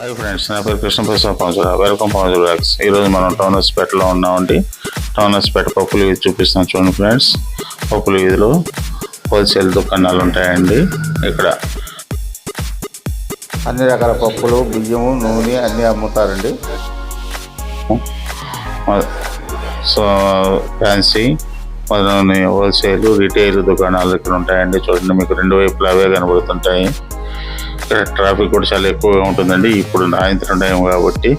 Hi friends నా పేరు Krishnaprasad Paujura welcome Paujura bags ఈరోజు మనం టౌన్ హాస్పిటల్లో ఉన్నామండి. టౌన్ హాస్పిటల్ పప్పులు వీధి చూపిస్తాం చూడండి ఫ్రెండ్స్ పప్పులు వీధిలో హోల్సేల్ దుకాణాలు ఉంటాయండి. ఇక్కడ అన్ని రకాల పప్పులు బియ్యము నూనె అన్నీ అమ్ముతారండి. సో ఫ్యాన్సీ మొదలైన హోల్సేల్ రిటైల్ దుకాణాలు ఇక్కడ ఉంటాయండి. చూడండి మీకు రెండు వైపులా అవే కనబడుతుంటాయి. ట్రాఫిక్ కూడా చాలా ఎక్కువగా ఉంటుందండి. ఇప్పుడు సాయంత్రం టైం కాబట్టి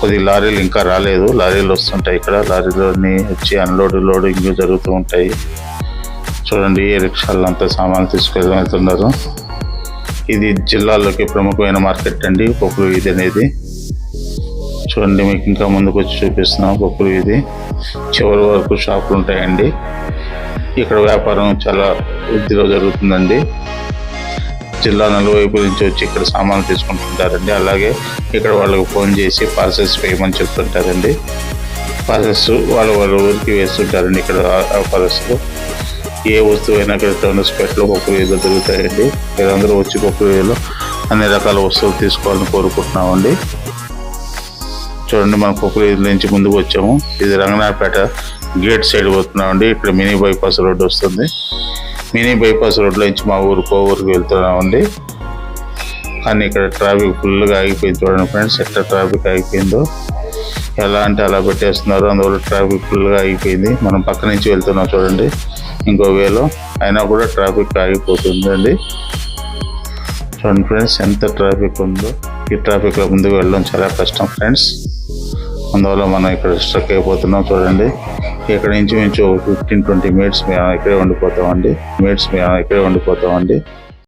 కొద్ది లారీలు ఇంకా రాలేదు. లారీలు వస్తుంటాయి ఇక్కడ. లారీలోని వచ్చి అన్లోడ్ లోడింగ్ జరుగుతూ ఉంటాయి. చూడండి ఈ రిక్షాల్లో అంతా సామాన్లు తీసుకెళ్ళి వెళ్తున్నారు ఇది జిల్లాలోకి ప్రముఖమైన మార్కెట్ అండి. పప్పులు వీధి అనేది. చూడండి మీకు ఇంకా ముందుకు వచ్చి చూపిస్తున్నాం పప్పులు వీధి చివరి వరకు షాపులు ఉంటాయండి. ఇక్కడ వ్యాపారం చాలా వృద్ధిలో జరుగుతుందండి. జిల్లా నలువైపు నుంచి వచ్చి ఇక్కడ సామాన్లు తీసుకుంటుంటారండి. అలాగే ఇక్కడ వాళ్ళకి ఫోన్ చేసి పార్సెల్స్ వేయమని చెప్తుంటారండి. పార్సెల్స్ వాళ్ళ వాళ్ళ ఊరికి వేస్తుంటారండి ఇక్కడ వ్యాపారస్తులు ఏ వస్తువు అయినా ఇక్కడ టౌన్స్పేటలో పప్పు వీధిలో దొరుకుతాయండి. మీరందరూ వచ్చి పప్పు వీధిలో అన్ని రకాల వస్తువులు తీసుకోవాలని కోరుకుంటున్నామండి. చూడండి మనం పప్పు నుంచి ముందుకు వచ్చాము. ఇది రంగనాథపేట గేట్ సైడ్ పోతున్నామండి. ఇక్కడ మినీ బైపాస్ రోడ్డు వస్తుంది. మినీ బైపాస్ రోడ్లో నుంచి మా ఊరు వెళ్తున్నాం అండి. కానీ ఇక్కడ ట్రాఫిక్ ఫుల్గా ఆగిపోయింది చూడండి ఫ్రెండ్స్ ఎట్లా ట్రాఫిక్ ఆగిపోయిందో ఎలా అంటే అలా పెట్టేస్తున్నారు అందువల్ల ట్రాఫిక్ ఫుల్గా ఆగిపోయింది. మనం పక్క నుంచి వెళ్తున్నాం చూడండి ఇంకో వేలో అయినా కూడా ట్రాఫిక్ ఆగిపోతుందండి. చూడండి ఫ్రెండ్స్ ఎంత ట్రాఫిక్ ఉందో ఈ ట్రాఫిక్లో ముందుకు వెళ్ళడం చాలా కష్టం ఫ్రెండ్స్. అందువల్ల మనం ఇక్కడ స్ట్రక్ అయిపోతున్నాం చూడండి. ఇక్కడ నుంచి మించు ఫిఫ్టీన్ ట్వంటీ మినిట్స్ మేము ఇక్కడే ఉండిపోతామండి. మినిట్స్ మేము ఇక్కడే ఉండిపోతామండి.